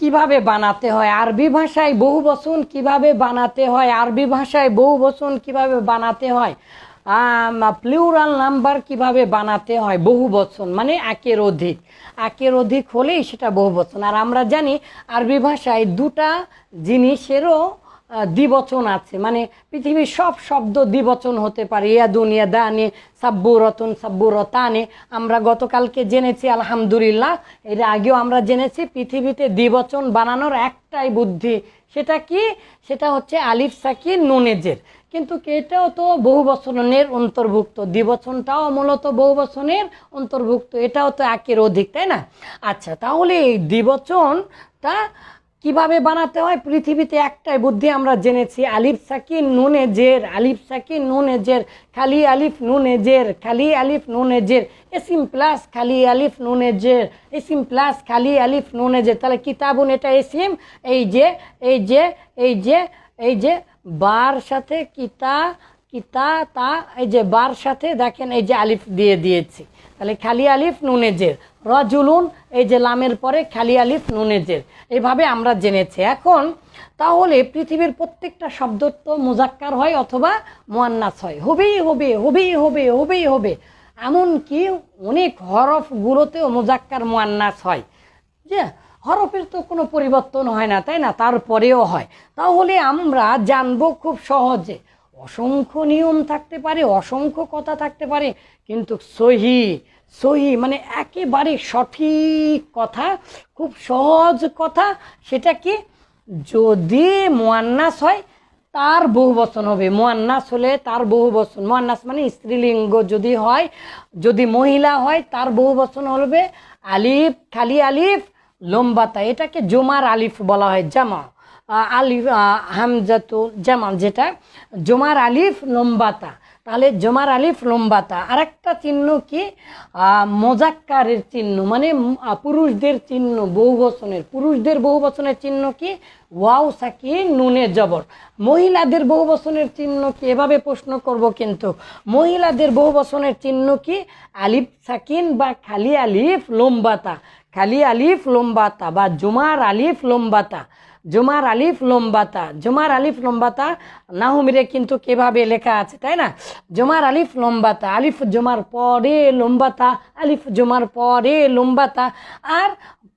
কীভাবে বানাতে হয়? আরবি ভাষায় বহু বচন কীভাবে বানাতে হয়? আরবি ভাষায় বহু বচন কীভাবে বানাতে হয়? প্লিউরাল নাম্বার কীভাবে বানাতে হয়? বহু বচন মানে একের অধিক। একের অধিক হলেই সেটা বহু বচন। আর আমরা জানি আরবি ভাষায় দুটা জিনিসেরও দ্বিবচন আছে। মানে পৃথিবীর সব শব্দ দ্বিবচন হতে পারে। ইয়াদুন, ইয়াদানে সাব্বু রতন সাব্বু রতানে আমরা গতকালকে জেনেছি, আলহামদুলিল্লাহ। এর আগেও আমরা জেনেছি, পৃথিবীতে দ্বিবচন বানানোর একটাই বুদ্ধি। সেটা কি? সেটা হচ্ছে আলিফ সাকির নুনেজের কিন্তু এটাও তো বহু বচনের অন্তর্ভুক্ত। দ্বিবচনটাও মূলত বহু বচনের অন্তর্ভুক্ত। এটাও তো একের অধিক, তাই না? আচ্ছা তাহলে এই দ্বিবচনটা কীভাবে বানাতে হয়? পৃথিবীতে একটাই বুদ্ধি আমরা জেনেছি, আলিফ সাকিন নুনে জের, আলিফ সাকিন নুনে জের, খালি আলিফ নুনে জের, খালি আলিফ নুনে জের এসিম প্লাস খালি আলিফ নুনে জের এসিম প্লাস খালি আলিফ নুনে জের। তাহলে কিতাবুন এটা এসিম এই যে এই যে এই যে এই যে, বার সাথে কিতা কিতা তা তা, এই যে বার সাথে দেখেন এই যে আলিফ দিয়ে দিয়েছি। তাহলে খালি আলিফ নুনেজের রজুলুন, এই যে লামের পরে খালি আলিফ নুনেজের এভাবে আমরা জেনেছি। এখন তাহলে পৃথিবীর প্রত্যেকটা শব্দ তো মুজাক্কার হয় অথবা মোয়ান্নাস হয়। হবেই হবে হবেই হবে হবেই হবে। এমনকি অনেক হরফগুলোতেও মুজাক্কার, মোয়ান্নাস হয়। যে হরফের তো কোনো পরিবর্তন হয় না, তাই না? তারপরেও হয়। তাহলে আমরা জানব খুব সহজে অসংখ্য নিয়ম থাকতে পারে, অসংখ্য কথা থাকতে পারে, কিন্তু সহি সহি মানে একেবারে সঠিক কথা, খুব সহজ কথা সেটা কি যদি মোয়ান্নাস হয়, তার বহু বচন হবে। মোয়ান্নাস হলে তার বহু বচন। মোয়ান্নাস মানে স্ত্রীলিঙ্গ যদি হয়, যদি মহিলা হয়, তার বহু বচন হবে আলিফ, খালি আলিফ লম্বাতা এটাকে জুমার আলিফ বলা হয়, জামা। আলিফ হামজাতু জামা যেটা, জুমার আলিফ লম্বাতা। তাহলে জমার আলিফ লম্বাতা। আর একটা চিহ্ন কি? মোজাক্কারের চিহ্ন মানে পুরুষদের চিহ্ন, বহুবচনের। পুরুষদের বহুবচনের চিহ্ন কি? ওয়াও সাকিন নুনে, জবর। মহিলাদের বহুবচনের চিহ্ন কি? এভাবে প্রশ্ন করব কিন্তু। মহিলাদের বহুবচনের চিহ্ন কি? আলিফ, সাকিন বা খালি আলিফ লম্বাতা। খালি আলিফ লম্বাতা বা জুমার আলিফ লম্বাতা। জুমার আলিফ লম্বাতা, জুমার আলিফ লম্বাতা, নাহুমিরে কিন্তু কীভাবে লেখা আছে, তাই না? জুমার আলিফ লম্বাতা, আলিফ জুমার পরে লম্বাতা, আলিফ জুমার পরে লম্বাতা। আর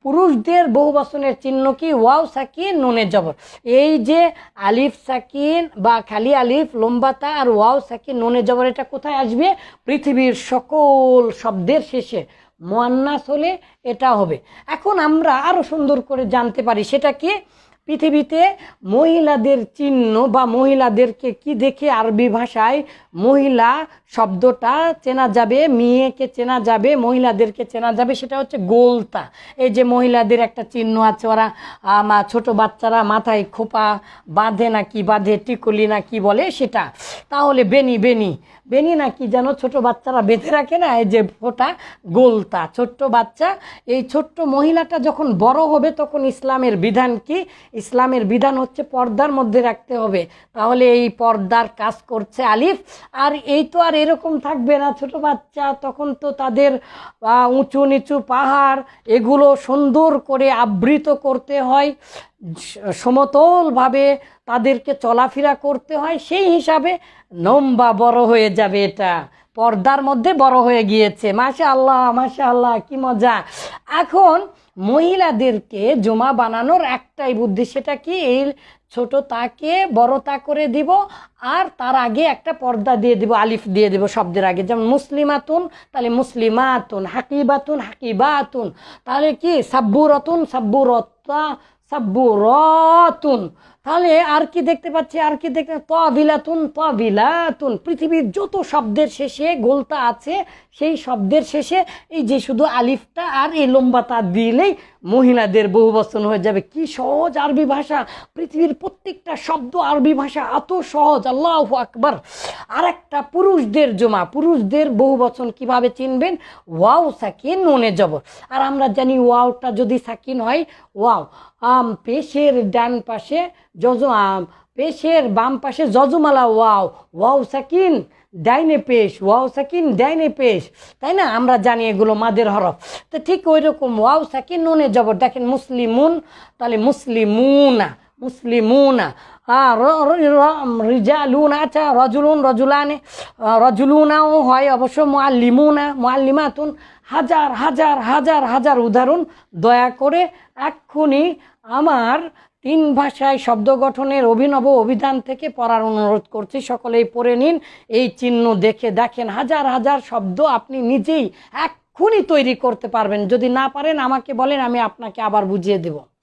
পুরুষদের বহু বচনের চিহ্ন কি? ওয়াও, সাকিন, নুনে জবর। এই যে আলিফ, সাকিন বা খালি আলিফ, লম্বাতা আর ওয়াও, সাকিন, নুনে জবর, এটা কোথায় আসবে? পৃথিবীর সকল শব্দের শেষে। মোয়ান্নাস হলে এটা হবে। এখন আমরা আরও সুন্দর করে জানতে পারি, সেটা কি? পৃথিবীতে মহিলাদের চিহ্ন বা মহিলাদেরকে কি দেখে আরবি ভাষায় মহিলা শব্দটা চেনা যাবে, মেয়েকে চেনা যাবে, মহিলাদেরকে চেনা যাবে, সেটা হচ্ছে গোলতা। এই যে মহিলাদের একটা চিহ্ন আছে, ওরা ছোট বাচ্চারা মাথায় খোপা বাঁধে না কি বাঁধে টিকলি না কি বলে সেটা। তাহলে বেনি বেনি বেনি না কি যেন ছোট বাচ্চারা বেঁধে রাখে না, এই যে ফোটা, গোলতা। ছোট্ট বাচ্চা, এই ছোট্ট মহিলাটা যখন বড় হবে, তখন ইসলামের বিধান কি? ইসলামের বিধান হচ্ছে পর্দার মধ্যে রাখতে হবে। তাহলে এই পর্দার কাজ করছে আলিফ। আর এই তো আর এরকম থাকবে না, ছোট বাচ্চা তখন তো তাদের উঁচু নিচু পাহাড়, এগুলো সুন্দর করে আবৃত করতে হয়। সমতলভাবে তাদেরকে চলাফেরা করতে হয়। সেই হিসাবে লম্বা বড় হয়ে যাবে এটা। পর্দার মধ্যে বড় হয়ে গিয়েছে। মাসা আল্লাহ মাসা আল্লাহ কি মজা। এখন মহিলাদেরকে জমা বানানোর একটাই বুদ্ধি, সেটা কি? এই ছোট তাকে বড় তা করে দিব আর তার আগে একটা পর্দা দিয়ে দিব, আলিফ দিয়ে দিব শব্দের আগে। যেমন মুসলিমাতুন, তাহলে মুসলিমাতুন, হাকিবাতুন হাকিবাতুন। তাহলে কি? সাব্বুরতুন সাব্বুরতা সাব্বুরতুন। তাহলে আর কি দেখতে পাচ্ছি? আর কি দেখতে তবিলাতুন তবিলাতুন পৃথিবীর যত শব্দের শেষে গোলতা আছে, সেই শব্দের শেষে এই যে শুধু আলিফটা আর এই লম্বাটা দিলেই মহিলাদের বহু বচন হয়ে যাবে। কি সহজ আরবি ভাষা! পৃথিবীর প্রত্যেকটা শব্দ আরবি ভাষা এত সহজ। আল্লাহ আকবার! আর একটা পুরুষদের জমা। পুরুষদের বহু বচন কীভাবে চিনবেন? ওয়াও সাকিন নুনে জবর। আর আমরা জানি ওয়াওটা যদি সাকিন হয়, ওয়াও। আম পেশের ডান পাশে যজ আম পেশের বাম পাশে যজমালা ওয়াও। ওয়াও সাকিন, ডাইনে পেশ। ওয়াও সাকিন, ডাইনে পেশ। তাই না? আমরা জানি এগুলো মাদের হরফ। তো ঠিক ওই রকম ওয়াও সাকিন, নুনে জবর। দেখেন মুসলিমুন, তাহলে মুসলিমুনা মুসলিমুনা। রিজালুন আচ্ছা রজুলুন, রজুলানে রজুলুনাও হয় অবশ্য মোয়াল্লিমুনা মোয়াল্লিমাতুন হাজার হাজার হাজার হাজার উদাহরণ। দয়া করে এক্ষুনি আমার তিন ভাষায় শব্দ গঠনের অভিনব অভিধান থেকে পড়ার অনুরোধ করছি, সকলেই পড়ে নিন। এই চিহ্ন দেখে দেখেন, হাজার হাজার শব্দ আপনি নিজেই এক্ষুনি তৈরি করতে পারবেন। যদি না পারেন আমাকে বলেন, আমি আপনাকে আবার বুঝিয়ে দেব।